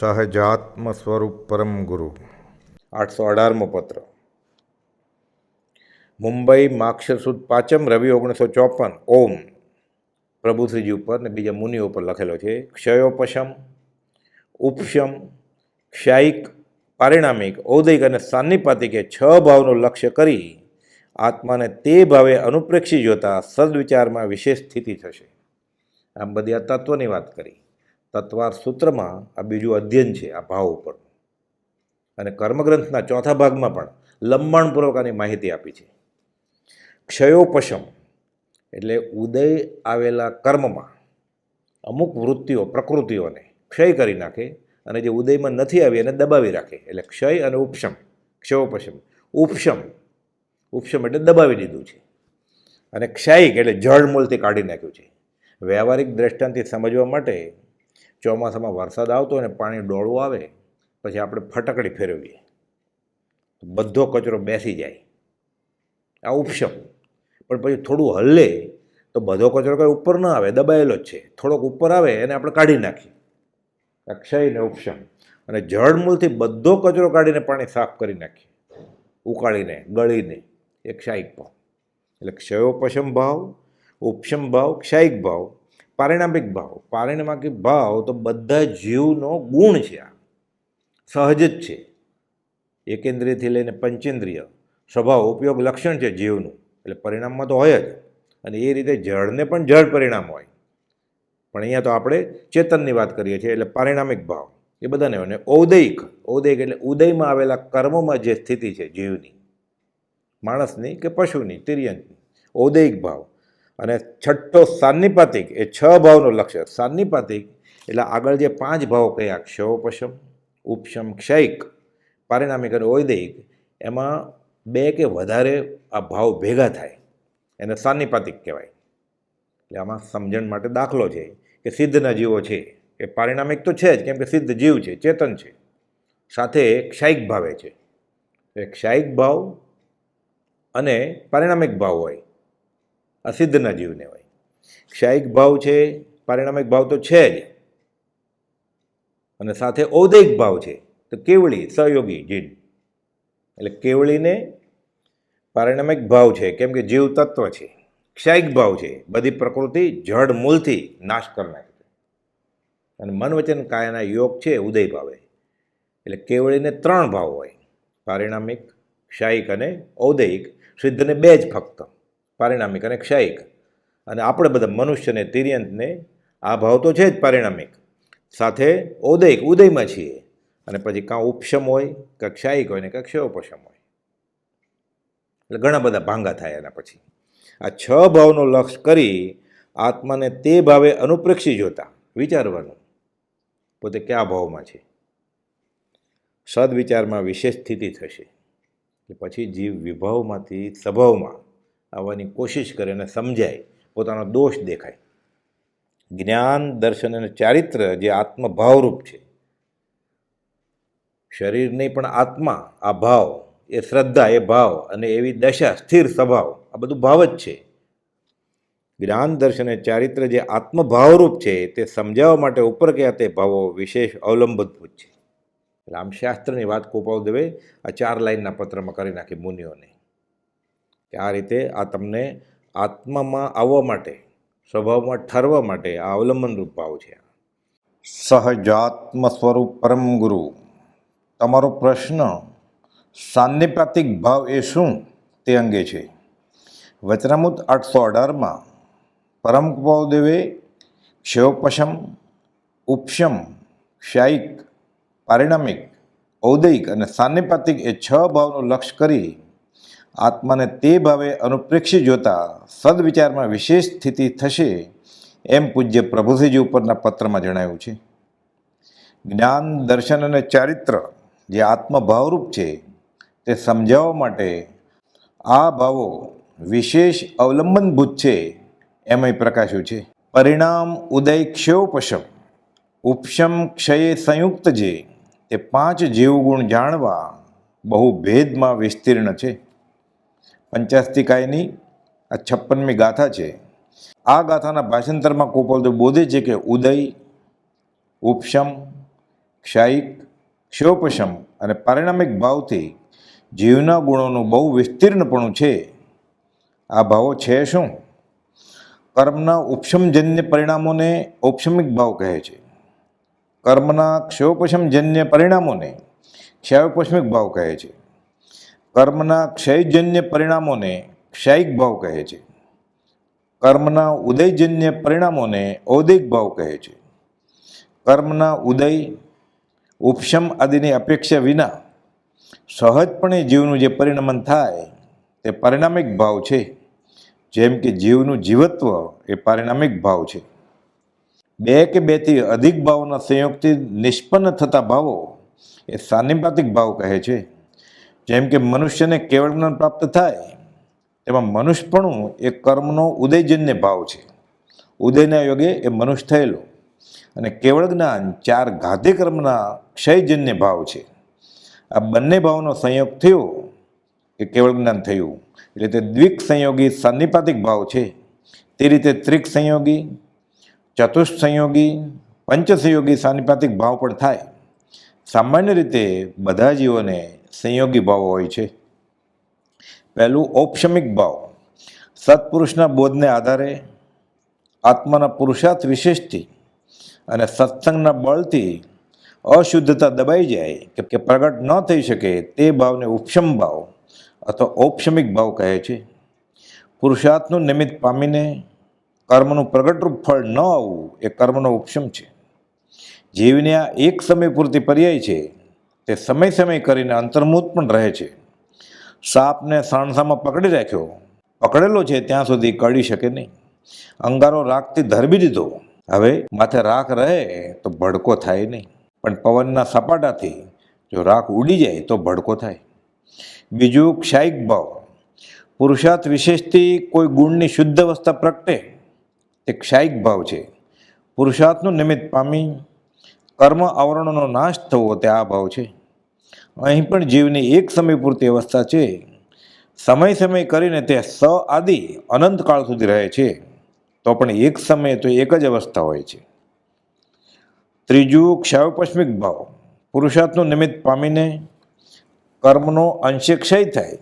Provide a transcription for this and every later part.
સહજાત્મ સ્વરૂપ પરમ ગુરુ આઠસો અઢારમો પત્ર મુંબઈ માક્ષસુદ પાંચમ રવિ ઓગણીસો ચોપન ઓમ પ્રભુશ્રીજી ઉપર ને બીજા મુનિઓ ઉપર લખેલો છે ક્ષયોપશમ ઉપશમ ક્ષાયિક પારિણામિક ઔદયિક અને સાન્નિપાતિક એ છ ભાવનું લક્ષ્ય કરી આત્માને તે ભાવે અનુપ્રેક્ષી જોતા સદવિચારમાં વિશેષ સ્થિતિ થશે આમ બધી આ તત્વની વાત કરી તત્વાર સૂત્રમાં આ બીજું અધ્યયન છે, આ ભાવ ઉપર અને કર્મગ્રંથના ચોથા ભાગમાં પણ લંબાણપૂર્વક આની માહિતી આપી છે. ક્ષયોપશમ એટલે ઉદય આવેલા કર્મમાં અમુક વૃત્તિઓ, પ્રકૃતિઓને ક્ષય કરી નાખે અને જે ઉદયમાં નથી આવી એને દબાવી રાખે. એટલે ક્ષય અને ઉપશમ, ક્ષયોપશમ. ઉપશમ ઉપશમ એટલે દબાવી દીધું છે. અને ક્ષયિક એટલે જળ મૂળથી કાઢી નાખ્યું છે. વ્યવહારિક દ્રષ્ટાંતથી સમજવા માટે ચોમાસામાં વરસાદ આવતો અને પાણી ડોળવું આવે, પછી આપણે ફટકડી ફેરવીએ. બધો કચરો બેસી જાય. આ ઉપશમ. પણ પછી થોડું હલ્લે તો બધો કચરો કંઈ ઉપર ન આવે, દબાયેલો જ છે. થોડોક ઉપર આવે એને આપણે કાઢી નાખીએ. અક્ષય ને ઉપશમ. અને જળમૂળથી બધો કચરો કાઢીને પાણી સાફ કરી નાખીએ. ઉકાળીને, ગળીને. એ ક્ષાયિક ભાવ. એટલે ક્ષયોપશમ ભાવ, ઉપશમ ભાવ, ક્ષાયિક ભાવ. પારિણામિક ભાવ. પારિણામિક ભાવ તો બધા જીવનો ગુણ છે આ. સહજ જ છે. એકેન્દ્રિયથી લઈને પંચેન્દ્રિય. સ્વભાવ, ઉપયોગ, લક્ષણ છે જીવનું. એટલે પરિણામમાં તો હોય જ. અને એ રીતે જળને પણ જળ પરિણામ હોય. પણ અહીંયા તો આપણે ચેતનની વાત કરીએ છીએ, એટલે પારિણામિક ભાવ. એ બધાને હોય. અને ઔદયિક ઔદયિક એટલે ઉદયમાં આવેલા કર્મોમાં જે સ્થિતિ છે જીવની. માણસની કે પશુની, તિર્યંતની. ઔદયિક ભાવ. અને છઠ્ઠો સાન્નિપાતિક, એ છ ભાવનું લક્ષ્ય. સાન્નિપાતિક, એટલે આગળ જે પાંચ ભાવ કયા? ક્ષયોપશમ ઉપશમ, ક્ષયિક. પારિણામિક અને ઔદયિક એમાં બે કે વધારે આ ભાવ ભેગા થાય. એને સાન્નિપાતિક કહેવાય. એટલે આમાં સમજણ માટે દાખલો છે. કે સિદ્ધના જીવો છે. એ પારિણામિક તો છે જ, કેમ કે સિદ્ધ જીવ છે, ચેતન છે. સાથે ક્ષાયિક ભાવે છે. એ ક્ષાયિક ભાવ અને પારિણામિક ભાવ હોય. આ સિદ્ધના જીવને હોય. ક્ષાયિક ભાવ છે, પારિણામિક ભાવ તો છે જ. અને સાથે ઔદયિક ભાવ છે, તો કેવળી, સહયોગી, જીન. એટલે કેવળીને પારિણામિક ભાવ છે, કેમ કે જીવ તત્વ છે. ક્ષાયિક ભાવ છે, બધી પ્રકૃતિ જડ મૂળથી નાશ કરનાર છે. અને મન વચન કાયાના યોગ છે, ઉદય ભાવે. એટલે કેવળીને ત્રણ ભાવ હોય, પારિણામિક, ક્ષાયિક અને ઔદયિક સિદ્ધને બે જ ફક્ત પારિણામિક અને ક્ષાયિક. અને આપણે બધા મનુષ્યને, તિર્યંતને, આ ભાવ તો છે જ પારિણામિક. સાથે ઉદયક, ઉદયમાં છીએ. અને પછી કાં ઉપશમ હોય, કાં ક્ષાયિક હોય ને કાં ક્ષયોપશમ હોય. એટલે ઘણા બધા ભાંગા થાય એના પછી. આ છ ભાવનો લક્ષ્ય કરી આત્માને તે ભાવે અનુપ્રેક્ષી જોતા, વિચારવાનું. પોતે કયા ભાવમાં છે? સદવિચારમાં વિશેષ સ્થિતિ થશે. કે પછી જીવ વિભાવમાંથી સ્વભાવમાં આવવાની કોશિશ કરે અને સમજાય, પોતાનો દોષ દેખાય. જ્ઞાન, દર્શન અને ચારિત્ર જે આત્મભાવરૂપ છે. શરીર નહીં પણ આત્મા, આ ભાવ, એ શ્રદ્ધા, એ ભાવ અને એવી દશા, સ્થિર સ્વભાવ, આ બધું ભાવ જ છે. જ્ઞાન, દર્શન અને ચારિત્ર જે આત્મભાવરૂપ છે, તે સમજાવવા માટે ઉપર કયા તે ભાવો વિશેષ અવલંબનભૂત છે. રામશાસ્ત્રની વાત ગોપાલ દેવે, આ ચાર લાઇનના પત્રમાં કરી નાખી મુનિઓને. કે આ રીતે આ તમને આત્મામાં આવવા માટે, સ્વભાવમાં ઠરવા માટે આ અવલંબનરૂપ ભાવ છે. સહજાત્મ સ્વરૂપ પરમ ગુરુ, તમારો પ્રશ્ન સાન્નિપાતિક ભાવ એ શું તે અંગે છે. વચનામૃત આઠસો અઢારમાં પરમ દેવે ક્ષયોપશમ, ઉપશમ, ક્ષાયિક, પારિણામિક, ઔદયિક અને સાન્નિપાતિક એ છ ભાવનું લક્ષ્ય કરી આત્માને તે ભાવે અનુપ્રેક્ષી જોતા સદવિચારમાં વિશેષ સ્થિતિ થશે એમ પૂજ્ય પ્રભુશ્રીજી ઉપરના પત્રમાં જણાવ્યું છે. જ્ઞાન, દર્શન અને ચારિત્ર જે આત્મભાવરૂપ છે, તે સમજાવવા માટે આ ભાવો વિશેષ અવલંબનભૂત છે એમય પ્રકાશ્યું છે. પરિણામ ઉદય ક્ષયોપશમ, ઉપશમ ક્ષયે સંયુક્ત જે, તે પાંચ જીવગુણ જાણવા બહુ ભેદમાં વિસ્તીર્ણ છે. પંચાસ્તિકાયની આ છપ્પનમી ગાથા છે. આ ગાથાના ભાષાંતરમાં કોપલદેવ બોધે છે કે ઉદય, ઉપશમ, ક્ષાયિક ક્ષયોપશમ અને પારિણામિક ભાવથી જીવના ગુણોનું બહુ વિસ્તીર્ણપણું છે. આ ભાવો છે શું? કર્મના ઉપશમજન્ય પરિણામોને ઔપશમિક ભાવ કહે છે. કર્મના ક્ષયોપશમજન્ય પરિણામોને ક્ષયોપશમિક ભાવ કહે છે. કર્મના ક્ષયજન્ય પરિણામોને ક્ષયિક ભાવ કહે છે. કર્મના ઉદયજન્ય પરિણામોને ઔદિક ભાવ કહે છે. કર્મના ઉદય, ઉપશમ આદિની અપેક્ષા વિના સહજપણે જીવનું જે પરિણમન થાય તે પરિણામિક ભાવ છે. જેમ કે જીવનું જીવત્વ એ પારિણામિક ભાવ છે. બે કે બેથી અધિક ભાવોના સંયોગથી નિષ્પન્ન થતા ભાવો એ સાનિપાતિક ભાવ કહે છે. જેમ કે મનુષ્યને કેવળ જ્ઞાન પ્રાપ્ત થાય તેમાં મનુષ્યપણું એ કર્મનો ઉદયજન્ય ભાવ છે. ઉદયના યોગે એ મનુષ્ય થયેલો. અને કેવળ જ્ઞાન ચાર ઘાતી કર્મના ક્ષયજન્ય ભાવ છે. આ બંને ભાવનો સંયોગ થયો એ કેવળ જ્ઞાન થયું. એટલે તે દ્વિક સંયોગી સાનિપાતિક ભાવ છે. તે રીતે ત્રિક સંયોગી, ચતુષ્ટ સંયોગી, પંચ સંયોગી સાન્નિપાતિક ભાવ પણ થાય. સામાન્ય રીતે બધા જીવોને સંયોગી ભાવ હોય છે. પહેલું ઔપશમિક ભાવ. સત્પુરુષના બોધને આધારે આત્માના પુરુષાર્થ વિશેષથી અને સત્સંગના બળથી અશુદ્ધતા દબાઈ જાય કે પ્રગટ ન થઈ શકે તે ભાવને ઉપશમ ભાવ અથવા ઔપશમિક ભાવ કહે છે. પુરુષાર્થનું નિમિત્ત પામીને કર્મનું પ્રગટરૂપ ફળ ન આવવું એ કર્મનો ઉપશમ છે. જીવને આ એક સમય પૂરતી પર્યાય છે તે સમય સમય કરીને અંતર્મુત પણ રહે છે. સાપને સાણસામાં પકડી રાખ્યો. પકડેલો છે, ત્યાં સુધી કળી શકે નહીં. અંગારો રાખથી ધરબી દીધો. હવે માથે રાખ રહે તો ભડકો થાય નહીં. પણ પવનના સપાટાથી જો રાખ ઉડી જાય તો ભડકો થાય. બીજું ક્ષાયિક ભાવ પુરુષાર્થ વિશેષથી કોઈ ગુણની શુદ્ધ અવસ્થા પ્રગટે. તે ક્ષાયિક ભાવ છે. પુરુષાર્થનું નિમિત્ત પામી કર્મ આવરણોનો નાશ થવો તે આ ભાવ છે. અહીં પણ જીવની એક સમય પૂરતી અવસ્થા છે. સમય સમય કરીને તે સ આદિ અનંતકાળ સુધી રહે છે. તો પણ એક સમયે તો એક જ અવસ્થા હોય છે. ત્રીજું ક્ષયોપશ્મિક ભાવ. પુરુષાર્થનું નિમિત્ત પામીને કર્મનો અંશે ક્ષય થાય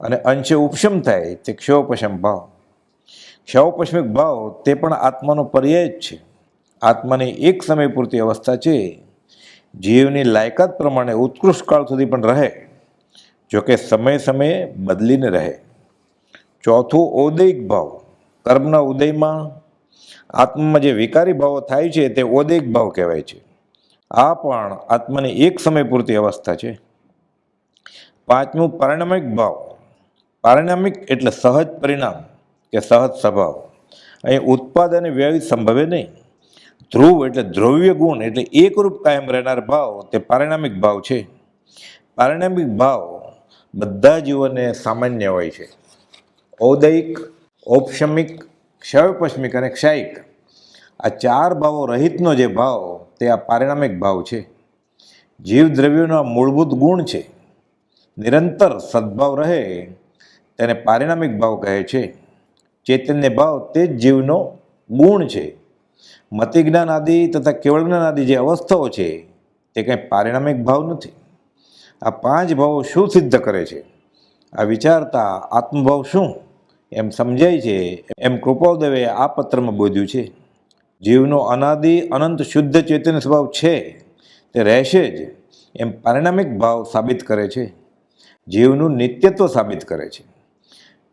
અને અંશે ઉપશમ થાય તે ક્ષયોપશમ ભાવ. ક્ષયોપશ્મિક ભાવ તે પણ આત્માનો પર્યાય જ છે. આત્માની એક સમય પૂરતી અવસ્થા છે. જીવની લાયકાત પ્રમાણે ઉત્કૃષ્ટ કાળ સુધી પણ રહે, જોકે સમય સમયે બદલીને રહે. ચોથું ઔદયિક ભાવ. કર્મના ઉદયમાં આત્મામાં જે વિકારી ભાવો થાય છે તે ઔદયિક ભાવ કહેવાય છે. આ પણ આત્માની એક સમય પૂરતી અવસ્થા છે. પાંચમું પારિણામિક ભાવ. પારિણામિક એટલે સહજ પરિણામ કે સહજ સ્વભાવ. અહીં ઉત્પાદ અને વ્યય સંભવે નહીં. ધ્રુવ એટલે દ્રવ્ય ગુણ એટલે એકરૂપ કાયમ રહેનાર ભાવ, તે પારિણામિક ભાવ છે. પારિણામિક ભાવ બધા જીવોને સામાન્ય હોય છે. ઔદયિક, ઔપશમિક, ક્ષયપશ્મિક અને ક્ષાયિક. આ ચાર ભાવો રહિતનો જે ભાવ, તે આ પારિણામિક ભાવ છે. જીવ દ્રવ્યોના મૂળભૂત ગુણ છે. નિરંતર સદભાવ રહે, તેને પારિણામિક ભાવ કહે છે. ચૈતન્ય ભાવ તે જ જીવનો ગુણ છે. મતિ જ્ઞાન આદિ તથા કેવળ જ્ઞાન આદિ જે અવસ્થાઓ છે, તે કંઈ પારિણામિક ભાવ નથી. આ પાંચ ભાવો શું સિદ્ધ કરે છે? આ વિચારતા આત્મભાવ શું? એમ સમજાય છે, એમ કૃપાદેવે આ પત્રમાં બોધ્યું છે. જીવનો અનાદિ અનંત શુદ્ધ ચૈતન્ય સ્વભાવ છે, તે રહેશે જ, એમ પારિણામિક ભાવ સાબિત કરે છે. જીવનું નિત્યત્વ સાબિત કરે છે.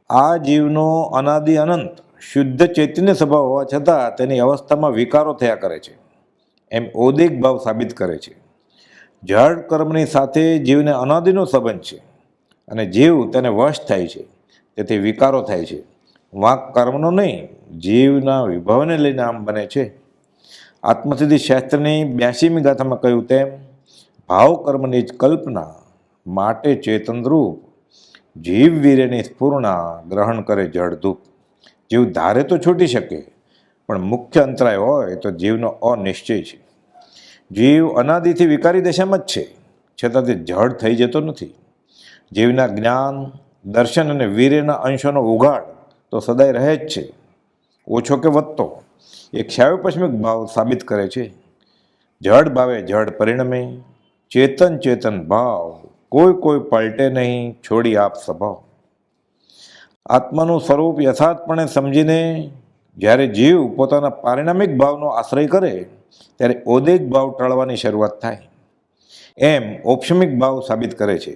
આ જીવનો અનાદિ અનંત શુદ્ધ ચૈતન્ય સ્વભાવ હોવા છતાં તેની અવસ્થામાં વિકારો થયા કરે છે. એમ ઔદિક ભાવ સાબિત કરે છે. જળ કર્મની સાથે જીવને અનાદિનો સંબંધ છે અને જીવ તેને વશ થાય છે. તેથી વિકારો થાય છે. વાંક કર્મનો નહીં, જીવના વિભાવને લઈને આમ બને છે. આત્મસિદ્ધિ શાસ્ત્રની બ્યાસીમી ગાથામાં કહ્યું તેમ, ભાવ કર્મની જ કલ્પના માટે ચેતનરૂપ જીવ વીર્યની સ્ફૂર્ણા ગ્રહણ કરે જળધૂપ. જીવ ધારે તો છૂટી શકે, પણ મુખ્ય અંતરાય હોય તો જીવનો અનિશ્ચય છે. જીવ અનાદિથી વિકારી દશામાં જ છે? છતાં તે જડ થઈ જતો નથી. જીવના જ્ઞાન, દર્શન અને વીર્યના અંશોનો ઉઘાડ તો સદાય રહે જ છે. ઓછો કે વધતો, એ ક્ષાયોપશ્મિક ભાવ સાબિત કરે છે. જડ ભાવે જડ પરિણમે, ચેતન ચેતન ભાવ, કોઈ કોઈ પલટે નહીં, છોડી આપ સ્વભાવ. આત્માનું સ્વરૂપ યથાર્થપણે સમજીને જ્યારે જીવ પોતાના પારિણામિક ભાવનો આશ્રય કરે, ત્યારે ઓદેક ભાવ ટળવાની શરૂઆત થાય. એમ ઔપશમિક ભાવ સાબિત કરે છે.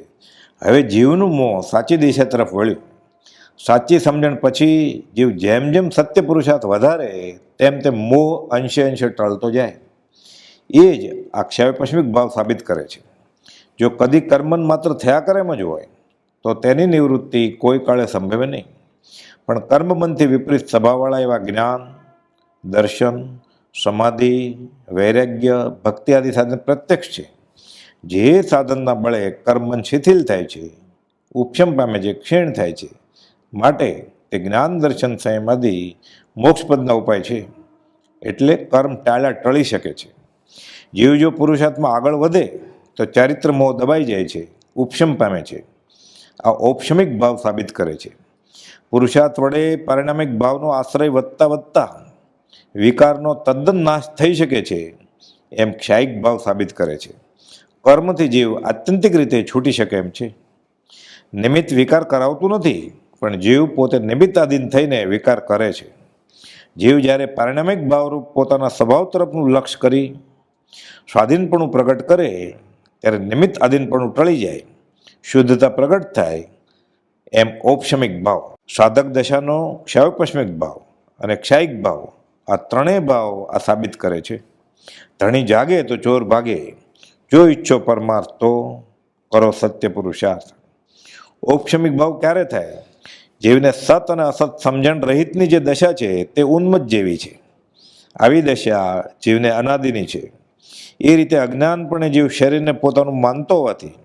હવે જીવનું મોં સાચી દિશા તરફ વળ્યું. સાચી સમજણ પછી જીવ જેમ જેમ સત્ય પુરુષાર્થ વધારે, તેમ તેમ મોહ અંશે અંશે ટળતો જાય. એ જ આ ક્ષયપશ્મિક ભાવ સાબિત કરે છે. જો કદી કર્મન માત્ર થયા કરે એમ જ હોય તો તેની નિવૃત્તિ કોઈ કાળે સંભવે નહીં. પણ કર્મબંધથી વિપરીત સ્વભાવવાળા એવા જ્ઞાન, દર્શન, સમાધિ, વૈરાગ્ય, ભક્તિ આદિ સાધન પ્રત્યક્ષ છે. જે સાધનના બળે કર્મન શિથિલ થાય છે, ઉપશમ પામે છે ક્ષીણ થાય છે, માટે તે જ્ઞાન, દર્શન, સંયમ આદિ મોક્ષપદના ઉપાય છે. એટલે કર્મ ટાળા ટળી શકે છે. જીવ જો પુરુષાર્થમાં આગળ વધે, તો ચારિત્ર મોહ દબાઈ જાય છે, ઉપશમ પામે છે. આ ઔપશમિક ભાવ સાબિત કરે છે. પુરુષાર્થ વડે પારિણામિક ભાવનો આશ્રય વધતા વધતા વિકારનો તદ્દન નાશ થઈ શકે છે એમ ક્ષાયિક ભાવ સાબિત કરે છે. કર્મથી જીવ આત્યંતિક રીતે છૂટી શકે એમ છે. નિમિત્ત વિકાર કરાવતું નથી, પણ જીવ પોતે નિમિત્તાધીન થઈને વિકાર કરે છે. જીવ જ્યારે પારિણામિક ભાવરૂપ પોતાના સ્વભાવ તરફનું લક્ષ્ય કરી સ્વાધીનપણું પ્રગટ કરે, ત્યારે નિમિત્ત આધીનપણું ટળી જાય. શુદ્ધતા પ્રગટ થાય એમ ઔપશમિક ભાવ, સાધક દશાનો ક્ષયોપશ્મિક ભાવ અને ક્ષાયિક ભાવ આ ત્રણેય ભાવ આ સાબિત કરે છે. ધણી જાગે તો ચોર ભાગે, જો ઈચ્છો પરમાર્થ તો કરો સત્ય પુરુષાર્થ. ઔપશમિક ભાવ ક્યારે થાય? જીવને સત અને અસત સમજણ રહિતની જે દશા છે તે ઉન્મત જેવી છે. આવી દશા જીવને અનાદિની છે. એ રીતે અજ્ઞાનપણે જીવ શરીરને પોતાનું માનતો હોવાથી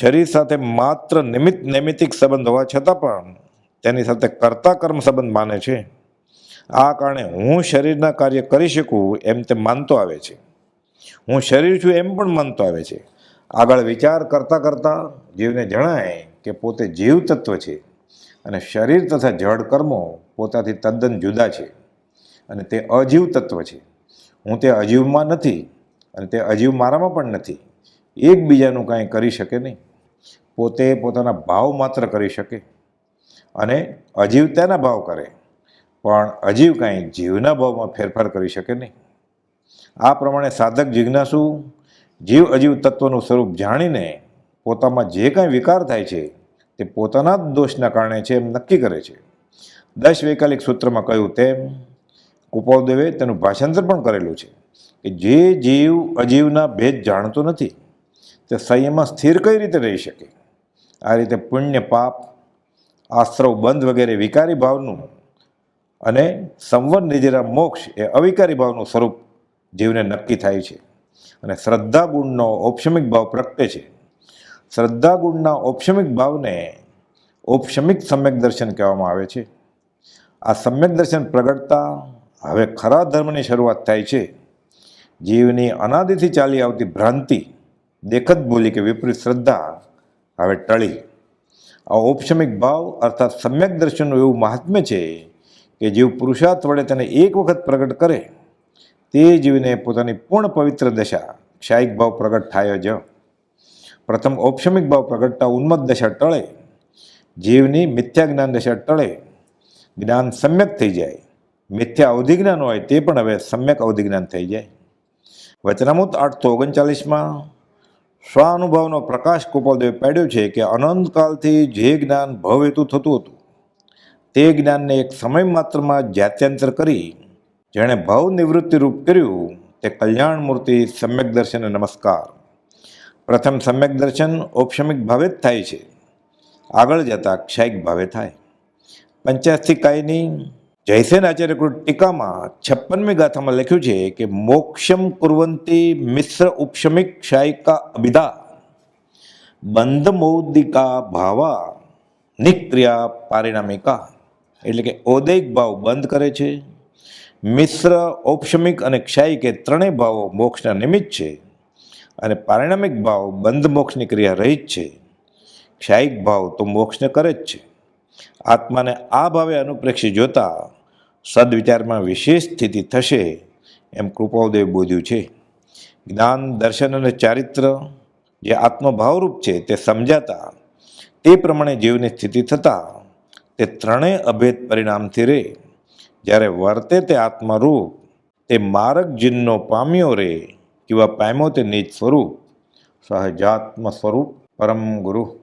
શરીર સાથે માત્ર નિમિત્ત નૈમિતિક સંબંધ હોવા છતાં પણ તેની સાથે કર્તા કર્મ સંબંધ માને છે. આ કારણે હું શરીરના કાર્ય કરી શકું એમ તે માનતો આવે છે. હું શરીર છું એમ પણ માનતો આવે છે. આગળ વિચાર કરતાં કરતાં જીવને જણાય કે પોતે જીવ તત્વ છે અને શરીર તથા જડ કર્મો પોતાથી તદ્દન જુદા છે અને તે અજીવ તત્વ છે. હું તે અજીવમાં નથી અને તે અજીવ મારામાં પણ નથી. એકબીજાનું કાંઈ કરી શકે નહીં. પોતે પોતાના ભાવ માત્ર કરી શકે અને અજીવ તેના ભાવ કરે. પણ અજીવ કાંઈ જીવના ભાવમાં ફેરફાર કરી શકે નહીં. આ પ્રમાણે સાધક જિજ્ઞાસુ જીવ અજીવ તત્વનું સ્વરૂપ જાણીને પોતામાં જે કાંઈ વિકાર થાય છે તે પોતાના જ દોષના કારણે છે એમ નક્કી કરે છે. દશ વૈકાલિક સૂત્રમાં કહ્યું તેમ કુપાવદેવે તેનું ભાષાંતર પણ કરેલું છે કે જે જીવ અજીવના ભેદ જાણતો નથી તે સંયમમાં સ્થિર કઈ રીતે રહી શકે? આ રીતે પુણ્ય પાપ આશ્રવ બંધ વગેરે વિકારી ભાવનું અને સંવર નિજરા મોક્ષ એ અવિકારી ભાવનું સ્વરૂપ જીવને નક્કી થાય છે. અને શ્રદ્ધા ગુણનો ઔપશમિક ભાવ પ્રગટે છે. શ્રદ્ધા ગુણના ઔપશમિક ભાવને ઔપશમિક સમ્યક દર્શન કહેવામાં આવે છે. આ સમ્યક દર્શન પ્રગટતા હવે ખરા ધર્મની શરૂઆત થાય છે. જીવની અનાદિથી ચાલી આવતી ભ્રાંતિ, દેખત બોલી કે વિપરીત શ્રદ્ધા હવે ટળી. આ ઔપશમિક ભાવ અર્થાત સમ્યક દર્શનનું એવું મહાત્મ્ય છે કે જીવ પુરુષાર્થ વડે તેને એક વખત પ્રગટ કરે, તે જીવને પોતાની પૂર્ણ પવિત્ર દશા, ક્ષાયિક ભાવ પ્રગટ થાય જ. પ્રથમ ઔપશમિક ભાવ પ્રગટતા ઉન્મત દશા ટળે, જીવની મિથ્યા જ્ઞાન દશા ટળે, જ્ઞાન સમ્યક થઈ જાય. મિથ્યા અવધિજ્ઞાન હોય તે પણ હવે સમ્યક અવધિજ્ઞાન થઈ જાય. વચનામૃત આઠસો ઓગણચાલીસમાં સ્વાનુભવનો પ્રકાશ ગોપાલદેવે પાડ્યો છે કે અનંતકાલથી જે જ્ઞાન ભવહેતુ થતું હતું, તે જ્ઞાનને એક સમય માત્રમાં જાત્યંતર કરી, જેણે ભવ નિવૃત્તિ રૂપ કર્યું, તે કલ્યાણ મૂર્તિ સમ્યક દર્શને નમસ્કાર. પ્રથમ સમ્યક દર્શન ઔપશમિક ભાવે જ થાય છે. આગળ જતા ક્ષાયિક ભાવે થાય. પંચ્યાસી કાયની જયસેન આચાર્યકૃત ટીકામાં છપ્પનમી ગાથામાં લખ્યું છે કે, મોક્ષમ કુર્વંતી મિશ્ર ઉપશમિક ક્ષાયિકા અભિધા બંધ મૌદિકા ભાવા નિક્રિયા પારિણામિકા. એટલે કે ઔદૈક ભાવ બંધ કરે છે, મિશ્ર ઔપશમિક અને ક્ષાયિક એ ત્રણેય ભાવો મોક્ષના નિમિત્ત છે અને પારિણામિક ભાવ બંધ મોક્ષની ક્રિયા રહિત છે. ક્ષાયિક ભાવ તો મોક્ષને કરે જ છે. આત્માને આ ભાવે અનુપ્રેક્ષી જોતા સદવિચારમાં વિશેષ સ્થિતિ થશે એમ કૃપાદેવ બોધ્યું છે. જ્ઞાન, દર્શન અને ચારિત્ર જે આત્મભાવરૂપ છે તે સમજાતા, તે પ્રમાણે જીવની સ્થિતિ થતાં, તે ત્રણેય અભેદ પરિણામથી રે. જ્યારે વર્તે તે આત્મરૂપ, તે મારક જીનનો પામ્યો રે કિંवा પામ્યો તે નિજ સ્વરૂપ. સહજાત્મ સ્વરૂપ પરમ ગુરુ.